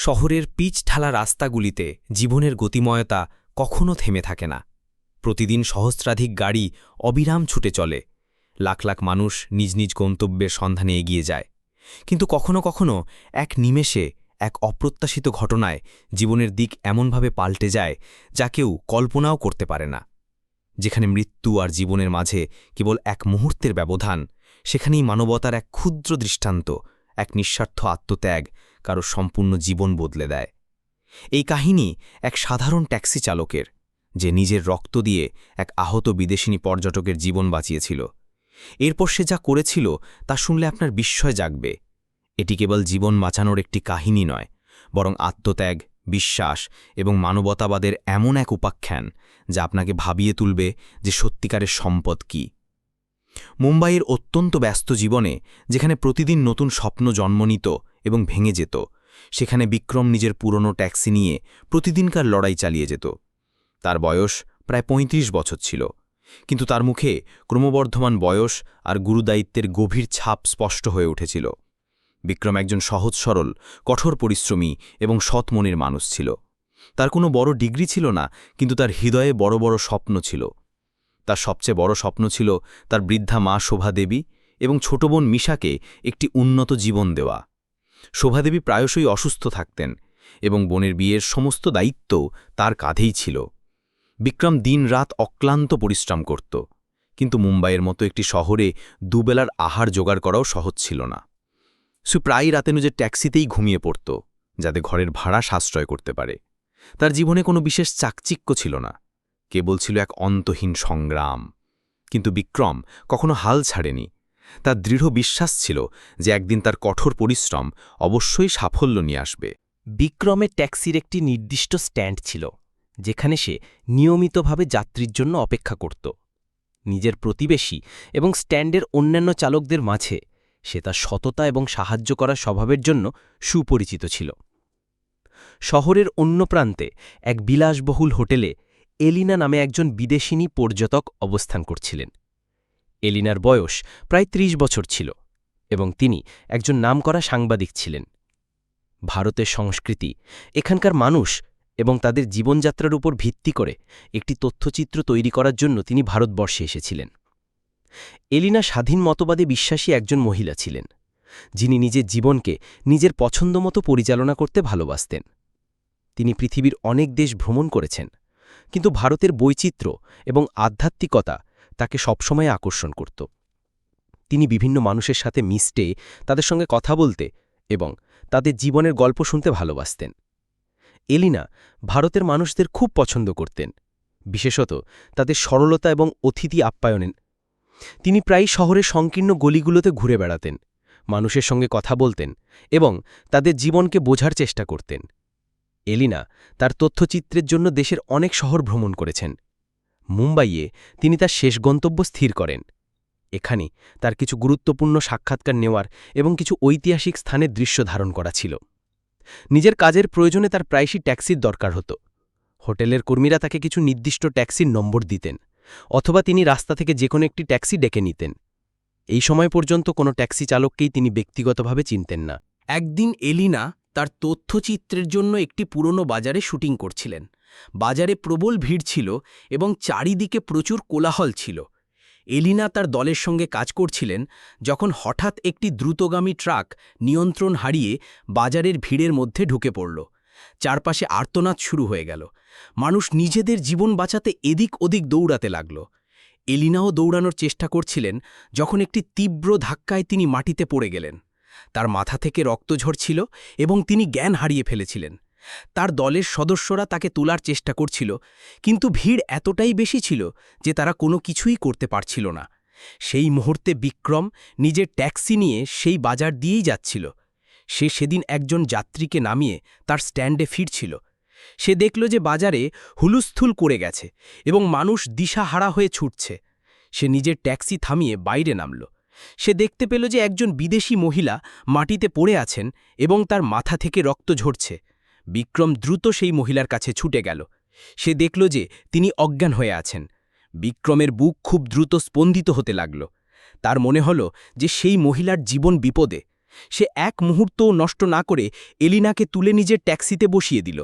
শহরের পিচ ঢালা রাস্তাগুলিতে জীবনের গতিময়তা কখনো থেমে থাকে না। প্রতিদিন সহস্রাধিক গাড়ি অবিরাম ছুটে চলে। লাখ লাখ মানুষ নিজ নিজ গন্তব্যের সন্ধানে এগিয়ে যায়। কিন্তু কখনো কখনো এক নিমেষে এক অপ্রত্যাশিত ঘটনায় জীবনের দিক এমনভাবে পাল্টে যায় যা কেউ কল্পনাও করতে পারে না। যেখানে মৃত্যু আর জীবনের মাঝে কেবল এক মুহূর্তের ব্যবধান, সেখানেই মানবতার এক ক্ষুদ্র দৃষ্টান্ত, এক নিঃস্বার্থ আত্মত্যাগ কারও সম্পূর্ণ জীবন বদলে দেয়। এই কাহিনী এক সাধারণ ট্যাক্সি চালকের, যে নিজের রক্ত দিয়ে এক আহত বিদেশিনী পর্যটকের জীবন বাঁচিয়েছিল। এরপর সে যা করেছিল তা শুনলে আপনার বিস্ময় জাগবে। এটি কেবল জীবন বাঁচানোর একটি কাহিনী নয়, বরং আত্মত্যাগ, বিশ্বাস এবং মানবতাবাদের এমন এক উপাখ্যান যা আপনাকে ভাবিয়ে তুলবে যে সত্যিকারের সম্পদ কী। মুম্বাইয়ের অত্যন্ত ব্যস্ত জীবনে, যেখানে প্রতিদিন নতুন স্বপ্ন জন্ম নিত এবং ভেঙে যেত, সেখানে বিক্রম নিজের পুরনো ট্যাক্সি নিয়ে প্রতিদিনকার লড়াই চালিয়ে যেত। তার বয়স প্রায় ৩৫ বছর ছিল, কিন্তু তার মুখে ক্রমবর্ধমান বয়স আর গুরুদায়িত্বের গভীর ছাপ স্পষ্ট হয়ে উঠেছিল। বিক্রম একজন সহজ সরল, কঠোর পরিশ্রমী এবং সৎ মনের মানুষ ছিল। তার কোনো বড় ডিগ্রি ছিল না, কিন্তু তার হৃদয়ে বড় বড় স্বপ্ন ছিল। তার সবচেয়ে বড় স্বপ্ন ছিল তার বৃদ্ধা মা শোভাদেবী এবং ছোট বোন মিশাকে একটি উন্নত জীবন দেওয়া। শোভাদেবী প্রায়শই অসুস্থ থাকতেন এবং বোনের বিয়ের সমস্ত দায়িত্ব তার কাঁধেই ছিল। বিক্রম দিন রাত অক্লান্ত পরিশ্রম করত, কিন্তু মুম্বাইয়ের মতো একটি শহরে দুবেলার আহার জোগাড় করাও সহজ ছিল না। সু প্রায় রাতে নিজের ট্যাক্সিতেই ঘুমিয়ে পড়ত, যাতে ঘরের ভাড়া সাশ্রয় করতে পারে। তার জীবনে কোনো বিশেষ চাকচিক্য ছিল না। কেবল ছিল এক অন্তহীন সংগ্রাম। কিন্তু বিক্রম কখনো হাল ছাড়েনি। তার দৃঢ় বিশ্বাস ছিল যে একদিন তার কঠোর পরিশ্রম অবশ্যই সাফল্য নিয়ে আসবে। বিক্রমের ট্যাক্সির একটি নির্দিষ্ট স্ট্যান্ড ছিল, যেখানে সে নিয়মিতভাবে যাত্রীর জন্য অপেক্ষা করত। নিজের প্রতিবেশী এবং স্ট্যান্ডের অন্যান্য চালকদের মাঝে সে তার সততা এবং সাহায্য করার স্বভাবের জন্য সুপরিচিত ছিল। শহরের অন্য প্রান্তে এক বিলাসবহুল হোটেলে এলিনা নামে একজন বিদেশিনী পর্যটক অবস্থান করছিলেন। এলিনার বয়স প্রায় ৩০ বছর ছিল এবং তিনি একজন নামকরা সাংবাদিক ছিলেন। ভারতের সংস্কৃতি, এখানকার মানুষ এবং তাদের জীবনযাত্রার উপর ভিত্তি করে একটি তথ্যচিত্র তৈরি করার জন্য তিনি ভারতবর্ষে এসেছিলেন। এলিনা স্বাধীন মতবাদে বিশ্বাসী একজন মহিলা ছিলেন, যিনি নিজের জীবনকে নিজের পছন্দমতো পরিচালনা করতে ভালোবাসতেন। তিনি পৃথিবীর অনেক দেশ ভ্রমণ করেছেন কিন্তু ভারতের বৈচিত্র্য এবং আধ্যাত্মিকতা তাকে সবসময় আকর্ষণ করত। তিনি বিভিন্ন মানুষের সাথে মিশতে, তাদের সঙ্গে কথা বলতে এবং তাদের জীবনের গল্প শুনতে ভালোবাসতেন। এলিনা ভারতের মানুষদের খুব পছন্দ করতেন, বিশেষত তাদের সরলতা এবং অতিথি আপ্যায়নেন তিনি প্রায় শহরের সংকীর্ণ গলিগুলোতে ঘুরে বেড়াতেন, মানুষের সঙ্গে কথা বলতেন এবং তাদের জীবনকে বোঝার চেষ্টা করতেন। এলিনা তার তথ্যচিত্রের জন্য দেশের অনেক শহর ভ্রমণ করেছেন। মুম্বাইয়ে তিনি তার শেষ গন্তব্য স্থির করেন। এখানে তার কিছু গুরুত্বপূর্ণ সাক্ষাৎকার নেওয়ার এবং কিছু ঐতিহাসিক স্থানের দৃশ্য ধারণ করা ছিল। নিজের কাজের প্রয়োজনে তার প্রায়শই ট্যাক্সির দরকার হতো। হোটেলের কর্মীরা তাকে কিছু নির্দিষ্ট ট্যাক্সির নম্বর দিতেন, অথবা তিনি রাস্তা থেকে যে কোনো একটি ট্যাক্সি ডেকে নিতেন। এই সময় পর্যন্ত কোনো ট্যাক্সি চালককেই তিনি ব্যক্তিগতভাবে চিনতেন না। একদিন এলিনা তার তথ্যচিত্রের জন্য একটি পুরনো বাজারে শুটিং করছিলেন। বাজারে প্রবল ভিড় ছিল এবং চারিদিকে প্রচুর কোলাহল ছিল। এলিনা তার দলের সঙ্গে কাজ করছিলেন যখন হঠাৎ একটি দ্রুতগামী ট্রাক নিয়ন্ত্রণ হারিয়ে বাজারের ভিড়ের মধ্যে ঢুকে পড়ল। চারপাশে আর্তনাদ শুরু হয়ে গেল। মানুষ নিজেদের জীবন বাঁচাতে এদিক ওদিক দৌড়াতে লাগল। এলিনাও দৌড়ানোর চেষ্টা করছিলেন যখন একটি তীব্র ধাক্কায় তিনি মাটিতে পড়ে গেলেন। তার মাথা থেকে রক্ত ঝরছিল এবং তিনি জ্ঞান হারিয়ে ফেলেছিলেন। তার দলের সদস্যরা তাকে তোলার চেষ্টা করছিল, কিন্তু ভিড় এতটাই বেশি ছিল যে তারা কোনো কিছুই করতে পারছিল না। সেই মুহূর্তে বিক্রম নিজের ট্যাক্সি নিয়ে সেই বাজার দিয়েই যাচ্ছিল। সে সেদিন একজন যাত্রীকে নামিয়ে তার স্ট্যান্ডে ফিরছিল। সে দেখল যে বাজারে হুলুস্থুল করে গেছে এবং মানুষ দিশাহারা হয়ে ছুটছে। সে নিজের ট্যাক্সি থামিয়ে বাইরে নামল। সে দেখতে পেল যে একজন বিদেশি মহিলা মাটিতে পড়ে আছেন এবং তার মাথা থেকে রক্ত ঝরছে। বিক্রম দ্রুত সেই মহিলার কাছে ছুটে গেল। সে দেখল যে তিনি অজ্ঞান হয়ে আছেন। বিক্রমের বুক খুব দ্রুত স্পন্দিত হতে লাগল। তার মনে হল যে সেই মহিলার জীবন বিপদে। সে এক মুহূর্তও নষ্ট না করে এলিনাকে তুলে নিজের ট্যাক্সিতে বসিয়ে দিল।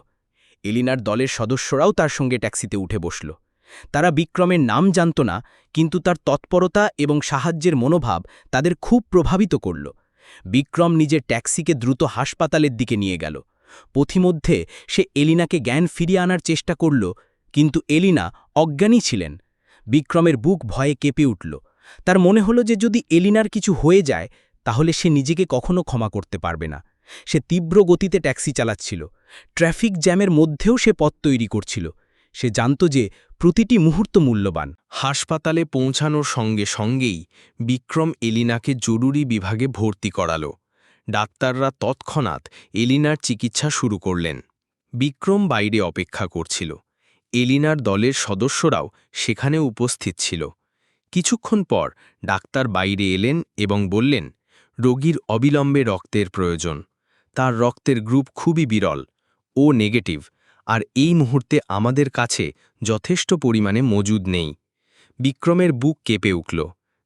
এলিনার দলের সদস্যরাও তার সঙ্গে ট্যাক্সিতে উঠে বসল। তারা বিক্রমের নাম জানত না, কিন্তু তার তৎপরতা এবং সাহায্যের মনোভাব তাদের খুব প্রভাবিত করল। বিক্রম নিজের ট্যাক্সিকে দ্রুত হাসপাতালের দিকে নিয়ে গেল। পথিমধ্যে সে এলিনাকে জ্ঞান ফিরিয়ে আনার চেষ্টা করল, কিন্তু এলিনা অজ্ঞানী ছিলেন। বিক্রমের বুক ভয়ে কেঁপে উঠল। তার মনে হলো যে যদি এলিনার কিছু হয়ে যায়, তাহলে সে নিজেকে কখনো ক্ষমা করতে পারবে না। সে তীব্র গতিতে ট্যাক্সি চালাচ্ছিল। ট্রাফিক জ্যামের মধ্যেও সে পথ তৈরি করছিল। সে জানত যে প্রতিটি মুহূর্ত মূল্যবান। হাসপাতালে পৌঁছানোর সঙ্গে সঙ্গেই বিক্রম এলিনাকে জরুরি বিভাগে ভর্তি করাল। ডাক্তাররা তৎক্ষণাৎ এলিনার চিকিৎসা শুরু করলেন। বিক্রম বাইরে অপেক্ষা করছিল। এলিনার দলের সদস্যরাও সেখানে উপস্থিত ছিল। কিছুক্ষণ পর ডাক্তার বাইরে এলেন এবং বললেন, রোগীর অবিলম্বে রক্তের প্রয়োজন। তার রক্তের গ্রুপ খুবই বিরল। ও নেগেটিভ। আর এই মুহূর্তে আমাদের কাছে যথেষ্ট পরিমাণে মজুদ নেই। বিক্রমের বুক কেঁপে উঠল।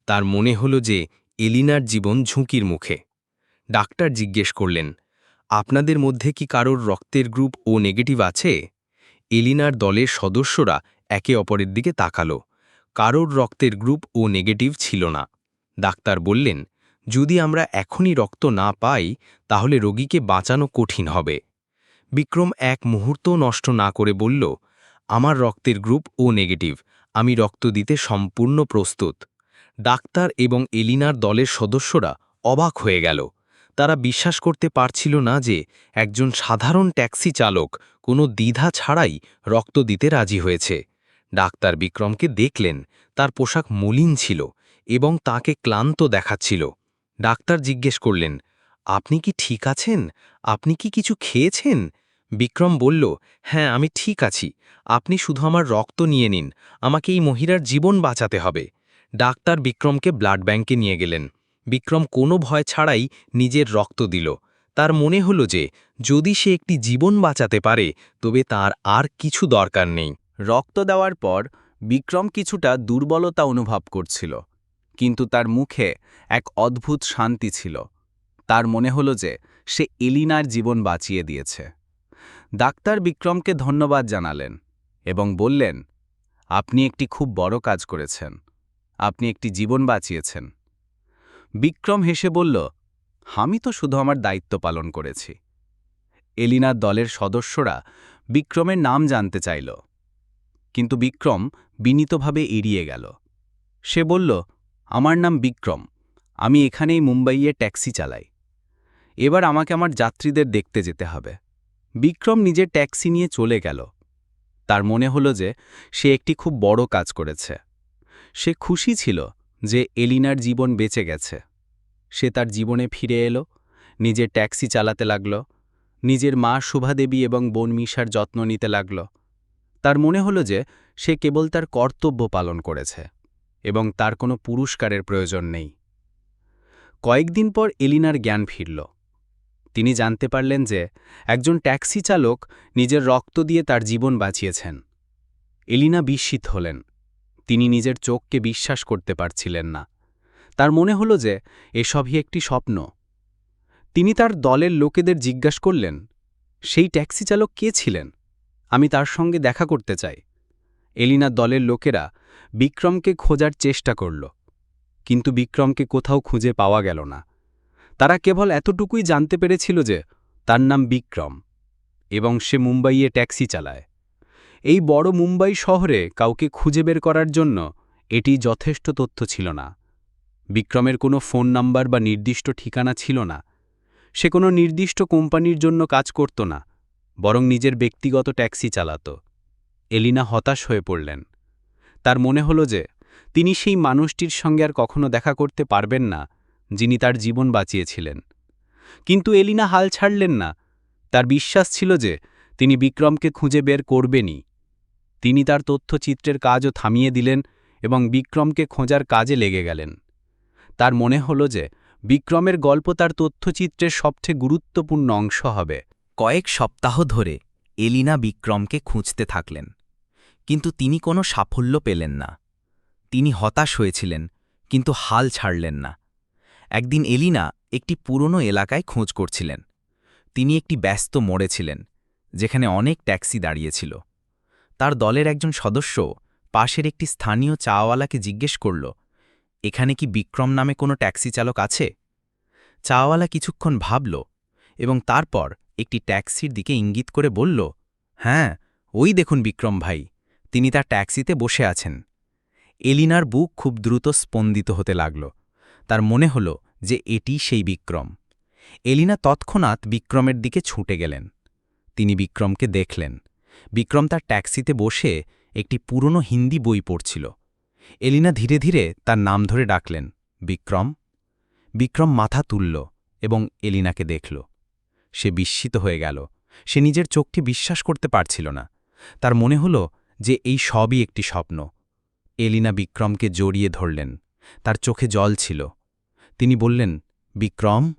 তার মনে হল যে এলিনার জীবন ঝুঁকির মুখে। ডাক্তার জিজ্ঞেস করলেন, আপনাদের মধ্যে কি কারোর রক্তের গ্রুপ ও নেগেটিভ আছে? এলিনার দলের সদস্যরা একে অপরের দিকে তাকালো। কারোর রক্তের গ্রুপ ও নেগেটিভ ছিল না। ডাক্তার বললেন, যদি আমরা এখনই রক্ত না পাই, তাহলে রোগীকে বাঁচানো কঠিন হবে। বিক্রম এক মুহূর্ত নষ্ট না করে বলল, আমার রক্তের গ্রুপ ও নেগেটিভ, আমি রক্ত দিতে সম্পূর্ণ প্রস্তুত। ডাক্তার এবং এলিনার দলের সদস্যরা অবাক হয়ে গেল। তারা বিশ্বাস করতে পারছিল না যে একজন সাধারণ ট্যাক্সি চালক কোনো দ্বিধা ছাড়াই রক্ত দিতে রাজি হয়েছে। ডাক্তার বিক্রমকে দেখলেন, তার পোশাক মলিন ছিল এবং তাকে ক্লান্ত দেখাচ্ছিল। ডাক্তার জিজ্ঞেস করলেন, আপনি কি ঠিক আছেন? আপনি কি কিছু খেয়েছেন? বিক্রম বলল হ্যাঁ আমি ঠিক আছি। আপনি শুধু আমার রক্ত নিয়ে নিন। আমাকে এই মহিলার জীবন বাঁচাতে হবে। ডাক্তার বিক্রমকে ব্লাড ব্যাংকে নিয়ে গেলেন। বিক্রম কোনো ভয় ছাড়াই নিজের রক্ত দিল। তার মনে হল যে, যদি সে একটি জীবন বাঁচাতে পারে, তবে তার আর কিছু দরকার নেই। রক্ত দেওয়ার পর বিক্রম কিছুটা দুর্বলতা অনুভব করছিল। কিন্তু তার মুখে এক অদ্ভুত শান্তি ছিল। তার মনে হল যে, সে এলিনার জীবন বাঁচিয়ে দিয়েছে। ডাক্তার বিক্রমকে ধন্যবাদ জানালেন এবং বললেন, আপনি একটি খুব বড় কাজ করেছেন। আপনি একটি জীবন বাঁচিয়েছেন। বিক্রম হেসে বলল, আমি তো শুধু আমার দায়িত্ব পালন করেছি। এলিনার দলের সদস্যরা বিক্রমের নাম জানতে চাইল। কিন্তু বিক্রম বিনীতভাবে এড়িয়ে গেল। সে বলল, আমার নাম বিক্রম। আমি এখানেই মুম্বাইয়ে ট্যাক্সি চালাই। এবার আমাকে আমার যাত্রীদের দেখতে যেতে হবে। বিক্রম নিজের ট্যাক্সি নিয়ে চলে গেল। তার মনে হল যে সে একটি খুব বড় কাজ করেছে। সে খুশি ছিল যে এলিনার জীবন বেঁচে গেছে। সে তার জীবনে ফিরে এলো, নিজের ট্যাক্সি চালাতে লাগল, নিজের মা শুভাদেবী এবং বোন মিশার যত্ন নিতে লাগল। তার মনে হল যে সে কেবল তার কর্তব্য পালন করেছে এবং তার কোনো পুরস্কারের প্রয়োজন নেই। কয়েকদিন পর এলিনার জ্ঞান ফিরল। তিনি জানতে পারলেন যে একজন ট্যাক্সি চালক নিজের রক্ত দিয়ে তার জীবন বাঁচিয়েছেন। এলিনা বিস্মিত হলেন। তিনি নিজের চোখকে বিশ্বাস করতে পারছিলেন না। তার মনে হল যে এসবই একটি স্বপ্ন। তিনি তার দলের লোকেদের জিজ্ঞাস করলেন, সেই ট্যাক্সি চালক কে ছিলেন? আমি তার সঙ্গে দেখা করতে চাই। এলিনার দলের লোকেরা বিক্রমকে খোঁজার চেষ্টা করল। কিন্তু বিক্রমকে কোথাও খুঁজে পাওয়া গেল না। তারা কেবল এতটুকুই জানতে পেরেছিল যে তার নাম বিক্রম এবং সে মুম্বাইয়ে ট্যাক্সি চালায়। এই বড় মুম্বাই শহরে কাউকে খুঁজে বের করার জন্য এটি যথেষ্ট তথ্য ছিল না। বিক্রমের কোনো ফোন নাম্বার বা নির্দিষ্ট ঠিকানা ছিল না। সে কোনো নির্দিষ্ট কোম্পানির জন্য কাজ করত না, বরং নিজের ব্যক্তিগত ট্যাক্সি চালাত। এলিনা হতাশ হয়ে পড়লেন। তার মনে হল যে তিনি সেই মানুষটির সঙ্গে আর কখনো দেখা করতে পারবেন না যিনি তার জীবন বাঁচিয়েছিলেন। কিন্তু এলিনা হাল ছাড়লেন না। তার বিশ্বাস ছিল যে তিনি বিক্রমকে খুঁজে বের করবেনই। তিনি তার তথ্যচিত্রের কাজও থামিয়ে দিলেন এবং বিক্রমকে খোঁজার কাজে লেগে গেলেন। তার মনে হল যে বিক্রমের গল্প তার তথ্যচিত্রের সবচেয়ে গুরুত্বপূর্ণ অংশ হবে। কয়েক সপ্তাহ ধরে এলিনা বিক্রমকে খুঁজতে থাকলেন, কিন্তু তিনি কোনো সাফল্য পেলেন না। তিনি হতাশ হয়েছিলেন, কিন্তু হাল ছাড়লেন না। একদিন এলিনা একটি পুরনো এলাকায় খোঁজ করছিলেন। তিনি একটি ব্যস্ত মোড়ে ছিলেন, যেখানে অনেক ট্যাক্সি দাঁড়িয়েছিল। তার দলের একজন সদস্য পাশের একটি স্থানীয় চাওয়ালাকে জিজ্ঞেস করল, এখানে কি বিক্রম নামে কোনো ট্যাক্সি চালক আছে? চাওয়ালা কিছুক্ষণ ভাবল এবং তারপর একটি ট্যাক্সির দিকে ইঙ্গিত করে বলল হ্যাঁ ওই দেখুন বিক্রম ভাই, তিনি তার ট্যাক্সিতে বসে আছেন। এলিনার বুক খুব দ্রুত স্পন্দিত হতে লাগল। তার মনে হল যে এটি সেই বিক্রম। এলিনা তৎক্ষণাৎ বিক্রমের দিকে ছুটে গেলেন। তিনি বিক্রমকে দেখলেন। বিক্রম তার ট্যাক্সিতে বসে একটি পুরনো হিন্দি বই পড়ছিল। এলিনা ধীরে ধীরে তার নাম ধরে ডাকলেন, বিক্রম। বিক্রম মাথা তুলল এবং এলিনাকে দেখল। সে বিস্মিত হয়ে গেল। সে নিজের চোখটি বিশ্বাস করতে পারছিল না। তার মনে হল যে এই সবই একটি স্বপ্ন। এলিনা বিক্রমকে জড়িয়ে ধরলেন। তার চোখে জল ছিল। তিনি বললেন, বিক্রম,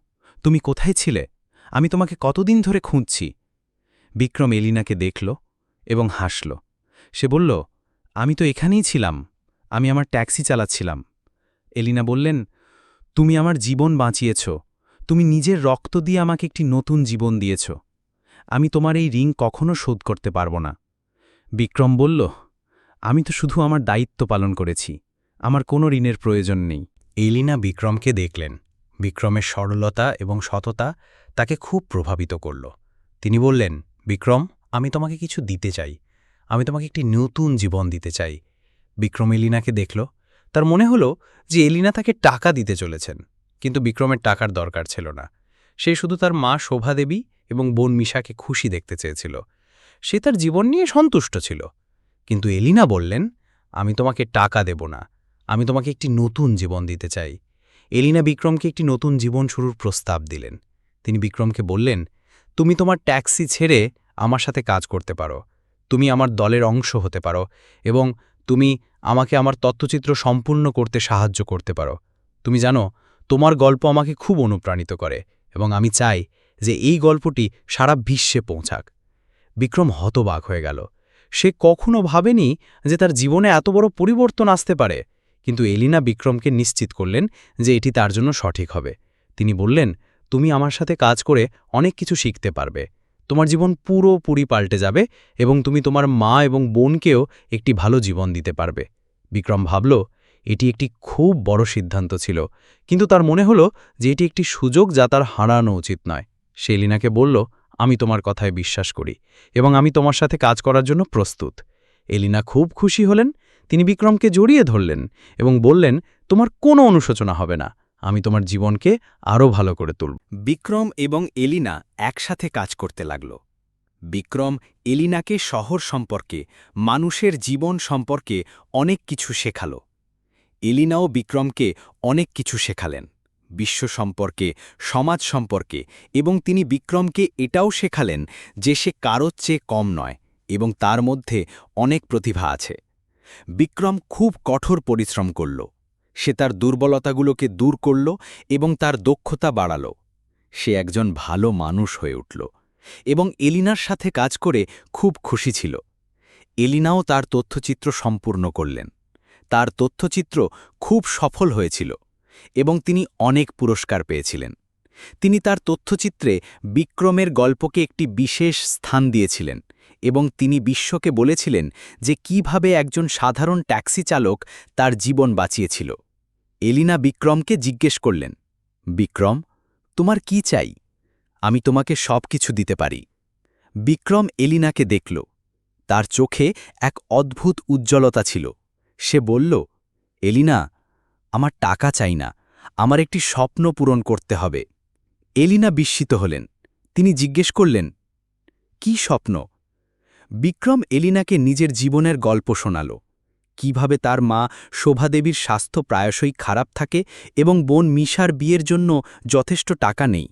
তুমি কোথায় ছিলে? আমি তোমাকে কতদিন ধরে খুঁজছি? বিক্রম এলিনাকে দেখল এবং হাসল। সে বলল, আমি তো এখানেই ছিলাম। আমি আমার ট্যাক্সি চালাচ্ছিলাম। এলিনা বললেন, তুমি আমার জীবন বাঁচিয়েছ। তুমি নিজের রক্ত দিয়ে আমাকে একটি নতুন জীবন দিয়েছ। আমি তোমার এই রিং কখনো শোধ করতে পারব না। বিক্রম বলল, আমি তো শুধু আমার দায়িত্ব পালন করেছি। আমার কোনো ঋণের প্রয়োজন নেই। এলিনা বিক্রমকে দেখলেন। বিক্রমের সরলতা এবং সততা তাকে খুব প্রভাবিত করল। তিনি বললেন, বিক্রম, আমি তোমাকে কিছু দিতে চাই। আমি তোমাকে একটি নতুন জীবন দিতে চাই। বিক্রম এলিনাকে দেখল। তার মনে হল যে এলিনা তাকে টাকা দিতে চলেছেন, কিন্তু বিক্রমের টাকার দরকার ছিল না। সে শুধু তার মা শোভা দেবী এবং বোন মিশাকে খুশি দেখতে চেয়েছিল। সে তার জীবন নিয়ে সন্তুষ্ট ছিল। কিন্তু এলিনা বললেন, আমি তোমাকে টাকা দেব না। আমি তোমাকে একটি নতুন জীবন দিতে চাই। এলিনা বিক্রমকে একটি নতুন জীবন শুরুর প্রস্তাব দিলেন। তিনি বিক্রমকে বললেন, তুমি তোমার ট্যাক্সি ছেড়ে আমার সাথে কাজ করতে পারো। তুমি আমার দলের অংশ হতে পারো এবং তুমি আমাকে আমার তথ্যচিত্র সম্পূর্ণ করতে সাহায্য করতে পারো। তুমি জানো, তোমার গল্প আমাকে খুব অনুপ্রাণিত করে এবং আমি চাই যে এই গল্পটি সারা বিশ্বে পৌঁছাক। বিক্রম হতবাক হয়ে গেল। সে কখনো ভাবেনি যে তার জীবনে এত বড় পরিবর্তন আসতে পারে। কিন্তু এলিনা বিক্রমকে নিশ্চিত করলেন যে এটি তার জন্য সঠিক হবে। তিনি বললেন, তুমি আমার সাথে কাজ করে অনেক কিছু শিখতে পারবে। তোমার জীবন পুরোপুরি পাল্টে যাবে এবং তুমি তোমার মা এবং বোনকেও একটি ভালো জীবন দিতে পারবে। বিক্রম ভাবল, এটি একটি খুব বড় সিদ্ধান্ত ছিল, কিন্তু তার মনে হল যে এটি একটি সুযোগ যা তার হারানো উচিত নয়। সে এলিনাকে বলল, আমি তোমার কথায় বিশ্বাস করি এবং আমি তোমার সাথে কাজ করার জন্য প্রস্তুত। এলিনা খুব খুশি হলেন তিনি বিক্রমকে জড়িয়ে ধরলেন এবং বললেন, তোমার কোনো অনুশোচনা হবে না, আমি তোমার জীবনকে আরও ভালো করে তুলব। বিক্রম এবং এলিনা একসাথে কাজ করতে লাগল। বিক্রম এলিনাকে শহর সম্পর্কে, মানুষের জীবন সম্পর্কে অনেক কিছু শেখাল। এলিনাও বিক্রমকে অনেক কিছু শেখালেন, বিশ্ব সম্পর্কে, সমাজ সম্পর্কে, এবং তিনি বিক্রমকে এটাও শেখালেন যে সে কারোর চেয়ে কম নয় এবং তার মধ্যে অনেক প্রতিভা আছে। বিক্রম খুব কঠোর পরিশ্রম করল। সে তার দুর্বলতাগুলোকে দূর করল এবং তার দক্ষতা বাড়াল। সে একজন ভালো মানুষ হয়ে উঠল এবং এলিনার সাথে কাজ করে খুব খুশি ছিল। এলিনাও তার তথ্যচিত্র সম্পূর্ণ করলেন। তার তথ্যচিত্র খুব সফল হয়েছিল এবং তিনি অনেক পুরস্কার পেয়েছিলেন। তিনি তার তথ্যচিত্রে বিক্রমের গল্পকে একটি বিশেষ স্থান দিয়েছিলেন এবং তিনি বিশ্বকে বলেছিলেন যে কীভাবে একজন সাধারণ ট্যাক্সি চালক তার জীবন বাঁচিয়েছিল। এলিনা বিক্রমকে জিজ্ঞেস করলেন, বিক্রম, তোমার কি চাই? আমি তোমাকে সব কিছু দিতে পারি। বিক্রম এলিনাকে দেখল। তার চোখে এক অদ্ভুত উজ্জ্বলতা ছিল। সে বলল, এলিনা, আমার টাকা চাই না, আমার একটি স্বপ্ন পূরণ করতে হবে। এলিনা বিস্মিত হলেন। তিনি জিজ্ঞেস করলেন, কি স্বপ্ন? বিক্রম এলিনাকে নিজের জীবনের গল্প শোনাল। কীভাবে তার মা শোভাদেবীর স্বাস্থ্য প্রায়শই খারাপ থাকে এবং বোন মিশার বিয়ের জন্য যথেষ্ট টাকা নেই।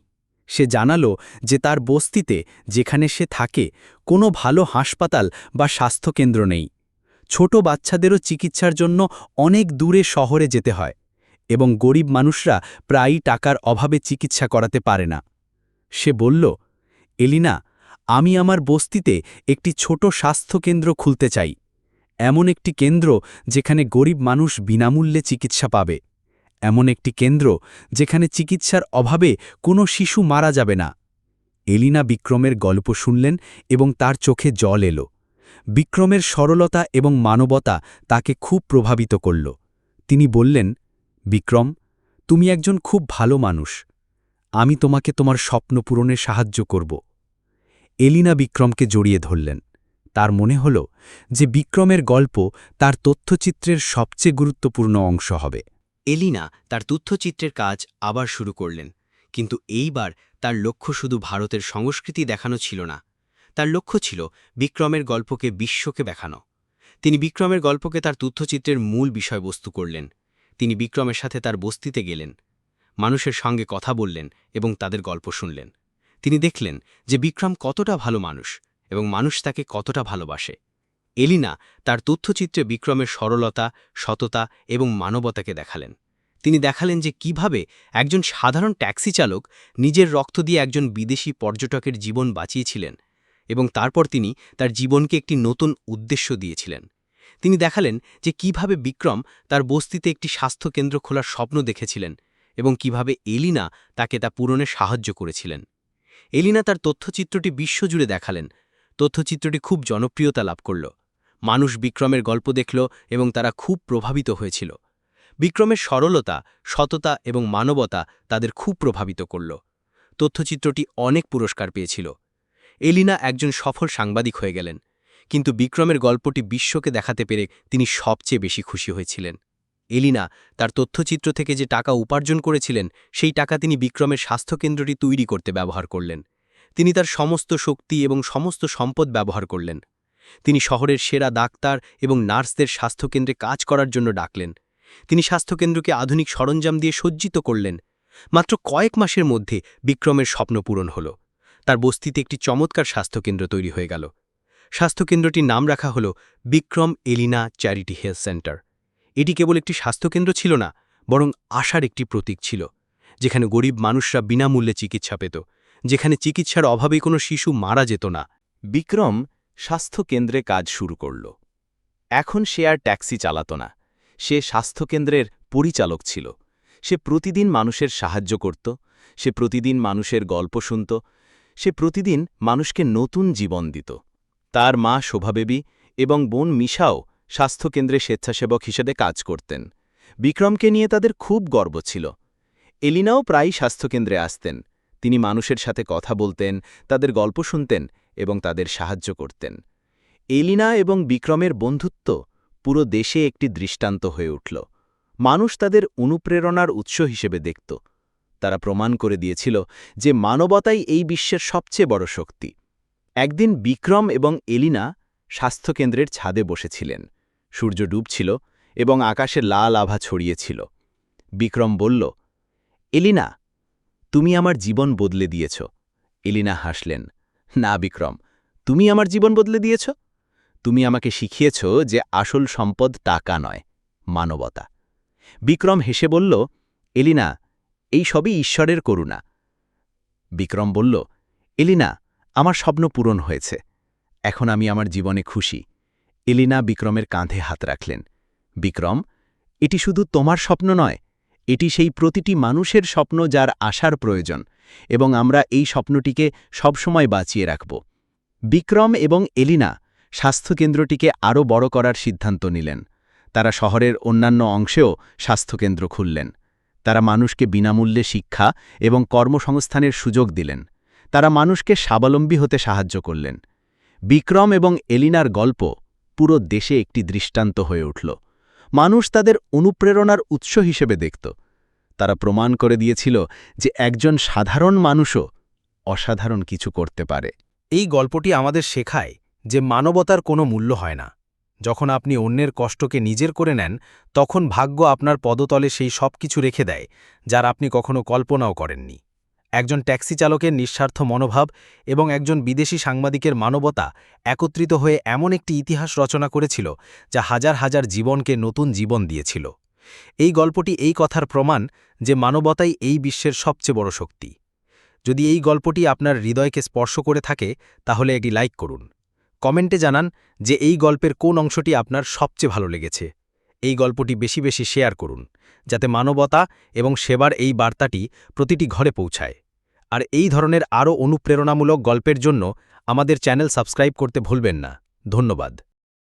সে জানালো যে তার বস্তিতে, যেখানে সে থাকে, কোনো ভালো হাসপাতাল বা স্বাস্থ্যকেন্দ্র নেই। ছোট বাচ্চাদেরও চিকিৎসার জন্য অনেক দূরে শহরে যেতে হয় এবং গরিব মানুষরা প্রায়ই টাকার অভাবে চিকিৎসা করাতে পারে না। সে বলল, এলিনা আমি আমার বস্তিতে একটি ছোট স্বাস্থ্যকেন্দ্র খুলতে চাই। এমন একটি কেন্দ্র যেখানে গরিব মানুষ বিনামূল্যে চিকিৎসা পাবে। এমন একটি কেন্দ্র যেখানে চিকিৎসার অভাবে কোনো শিশু মারা যাবে না। এলিনা বিক্রমের গল্প শুনলেন এবং তার চোখে জল এলো। বিক্রমের সরলতা এবং মানবতা তাকে খুব প্রভাবিত করল। তিনি বললেন, বিক্রম, তুমি একজন খুব ভালো মানুষ। আমি তোমাকে তোমার স্বপ্ন পূরণে সাহায্য করব। এলিনা বিক্রমকে জড়িয়ে ধরলেন। তার মনে হল যে বিক্রমের গল্প তার তথ্যচিত্রের সবচেয়ে গুরুত্বপূর্ণ অংশ হবে। এলিনা তার তথ্যচিত্রের কাজ আবার শুরু করলেন, কিন্তু এইবার তার লক্ষ্য শুধু ভারতের সংস্কৃতি দেখানো ছিল না। তার লক্ষ্য ছিল বিক্রমের গল্পকে বিশ্বকে দেখানো। তিনি বিক্রমের গল্পকে তার তথ্যচিত্রের মূল বিষয়বস্তু করলেন। তিনি বিক্রমের সাথে তার বস্তিতে গেলেন। মানুষের সঙ্গে কথা বললেন এবং তাদের গল্প শুনলেন। তিনি দেখলেন যে বিক্রম কতটা ভালো মানুষ এবং মানুষ তাকে কতটা ভালোবাসে। এলিনা তার তথ্যচিত্রে বিক্রমের সরলতা, সততা এবং মানবতাকে দেখালেন। তিনি দেখালেন যে কীভাবে একজন সাধারণ ট্যাক্সি চালক নিজের রক্ত দিয়ে একজন বিদেশি পর্যটকের জীবন বাঁচিয়েছিলেন এবং তারপর তিনি তার জীবনকে একটি নতুন উদ্দেশ্য দিয়েছিলেন। তিনি দেখালেন যে কীভাবে বিক্রম তার বস্তিতে একটি স্বাস্থ্যকেন্দ্র খোলার স্বপ্ন দেখেছিলেন এবং কীভাবে এলিনা তাকে তা পূরণে সাহায্য করেছিলেন। এলিনা তার তথ্যচিত্রটি বিশ্বজুড়ে দেখালেন। তথ্যচিত্রটি খুব জনপ্রিয়তা লাভ করল। মানুষ বিক্রমের গল্প দেখল এবং তারা খুব প্রভাবিত হয়েছিল। বিক্রমের সরলতা, সততা এবং মানবতা তাদের খুব প্রভাবিত করল। তথ্যচিত্রটি অনেক পুরস্কার পেয়েছিল। এলিনা একজন সফল সাংবাদিক হয়ে গেলেন, কিন্তু বিক্রমের গল্পটি বিশ্বকে দেখাতে পেরে তিনি সবচেয়ে বেশি খুশি হয়েছিলেন। এলিনা তার তথ্যচিত্র থেকে যে টাকা উপার্জন করেছিলেন, সেই টাকা তিনি বিক্রমের স্বাস্থ্যকেন্দ্রটি তৈরি করতে ব্যবহার করলেন। তিনি তার সমস্ত শক্তি এবং সমস্ত সম্পদ ব্যবহার করলেন। তিনি শহরের সেরা ডাক্তার এবং নার্সদের স্বাস্থ্যকেন্দ্রে কাজ করার জন্য ডাকলেন। তিনি স্বাস্থ্যকেন্দ্রকে আধুনিক সরঞ্জাম দিয়ে সজ্জিত করলেন। মাত্র কয়েক মাসের মধ্যে বিক্রমের স্বপ্ন পূরণ হল। তার বস্তিতে একটি চমৎকার স্বাস্থ্যকেন্দ্র তৈরি হয়ে গেল। স্বাস্থ্যকেন্দ্রটির নাম রাখা হল Vikram Elina charity health centre. এটি কেবল একটি স্বাস্থ্যকেন্দ্র ছিল না, বরং আশার একটি প্রতীক ছিল, যেখানে গরিব মানুষরা বিনামূল্যে চিকিৎসা পেত, যেখানে চিকিৎসার অভাবে কোনো শিশু মারা যেত না। বিক্রম স্বাস্থ্যকেন্দ্রে কাজ শুরু করল। এখন সে আর ট্যাক্সি চালাত না, সে স্বাস্থ্যকেন্দ্রের পরিচালক ছিল, সে প্রতিদিন মানুষের সাহায্য করত, সে প্রতিদিন মানুষের গল্প শুনত, সে প্রতিদিন মানুষকে নতুন জীবন দিত। তার মা শোভাবেবী এবং বোন মিশাও স্বাস্থ্যকেন্দ্রে স্বেচ্ছাসেবক হিসেবে কাজ করতেন। বিক্রমকে নিয়ে তাদের খুব গর্ব ছিল। এলিনাও প্রায়ই স্বাস্থ্যকেন্দ্রে আসতেন। তিনি মানুষের সাথে কথা বলতেন, তাদের গল্প শুনতেন এবং তাদের সাহায্য করতেন। এলিনা এবং বিক্রমের বন্ধুত্ব পুরো দেশে একটি দৃষ্টান্ত হয়ে উঠল। মানুষ তাদের অনুপ্রেরণার উৎস হিসেবে দেখত। তারা প্রমাণ করে দিয়েছিল যে মানবতাই এই বিশ্বের সবচেয়ে বড় শক্তি। একদিন বিক্রম এবং এলিনা স্বাস্থ্যকেন্দ্রের ছাদে বসেছিলেন। সূর্য ডুবছিল এবং আকাশে লাল আভা ছড়িয়েছিল। বিক্রম বলল, এলিনা, তুমি আমার জীবন বদলে দিয়েছ। এলিনা হাসলেন, না বিক্রম, তুমি আমার জীবন বদলে দিয়েছ? তুমি আমাকে শিখিয়েছ যে আসল সম্পদ টাকা নয়, মানবতা। বিক্রম হেসে বলল, এলিনা, এই সবই ঈশ্বরের করুণা। বিক্রম বলল, এলিনা, আমার স্বপ্ন পূরণ হয়েছে। এখন আমি আমার জীবনে খুশি। এলিনা বিক্রমের কাঁধে হাত রাখলেন। বিক্রম, এটি শুধু তোমার স্বপ্ন নয়, এটি সেই প্রতিটি মানুষের স্বপ্ন যার আশার প্রয়োজন, এবং আমরা এই স্বপ্নটিকে সবসময় বাঁচিয়ে রাখব। বিক্রম এবং এলিনা স্বাস্থ্যকেন্দ্রটিকে আরও বড় করার সিদ্ধান্ত নিলেন। তারা শহরের অন্যান্য অংশেও স্বাস্থ্যকেন্দ্র খুললেন। তারা মানুষকে বিনামূল্যে শিক্ষা এবং কর্মসংস্থানের সুযোগ দিলেন। তারা মানুষকে স্বাবলম্বী হতে সাহায্য করলেন। বিক্রম এবং এলিনার গল্প পুরো দেশে একটি দৃষ্টান্ত হয়ে উঠল। মানুষ তাদের অনুপ্রেরণার উৎস হিসেবে দেখত। তারা প্রমাণ করে দিয়েছিল যে একজন সাধারণ মানুষও অসাধারণ কিছু করতে পারে। এই গল্পটি আমাদের শেখায় যে মানবতার কোনো মূল্য হয় না। যখন আপনি অন্যের কষ্টকে নিজের করে নেন, তখন ভাগ্য আপনার পদতলে সেই সব কিছু রেখে দেয়, যার আপনি কখনো কল্পনাও করেননি। একজন ট্যাক্সি চালকের নিঃস্বার্থ মনোভাব এবং একজন বিদেশি সাংবাদিকের মানবতা একত্রিত হয়ে এমন একটি ইতিহাস রচনা করেছিল যা হাজার হাজার জীবনকে নতুন জীবন দিয়েছিল। এই গল্পটি এই কথার প্রমাণ যে মানবতাই এই বিশ্বের সবচেয়ে বড় শক্তি। যদি এই গল্পটি আপনার হৃদয়কে স্পর্শ করে থাকে, তাহলে এটি লাইক করুন। কমেন্টে জানান যে এই গল্পের কোন অংশটি আপনার সবচেয়ে ভালো লেগেছে। এই গল্পটি বেশি বেশি শেয়ার করুন, যাতে মানবতা এবং সেবার এই বার্তাটি প্রতিটি ঘরে পৌঁছায়। আর এই ধরনের আরও অনুপ্রেরণামূলক গল্পের জন্য আমাদের চ্যানেল সাবস্ক্রাইব করতে ভুলবেন না। ধন্যবাদ।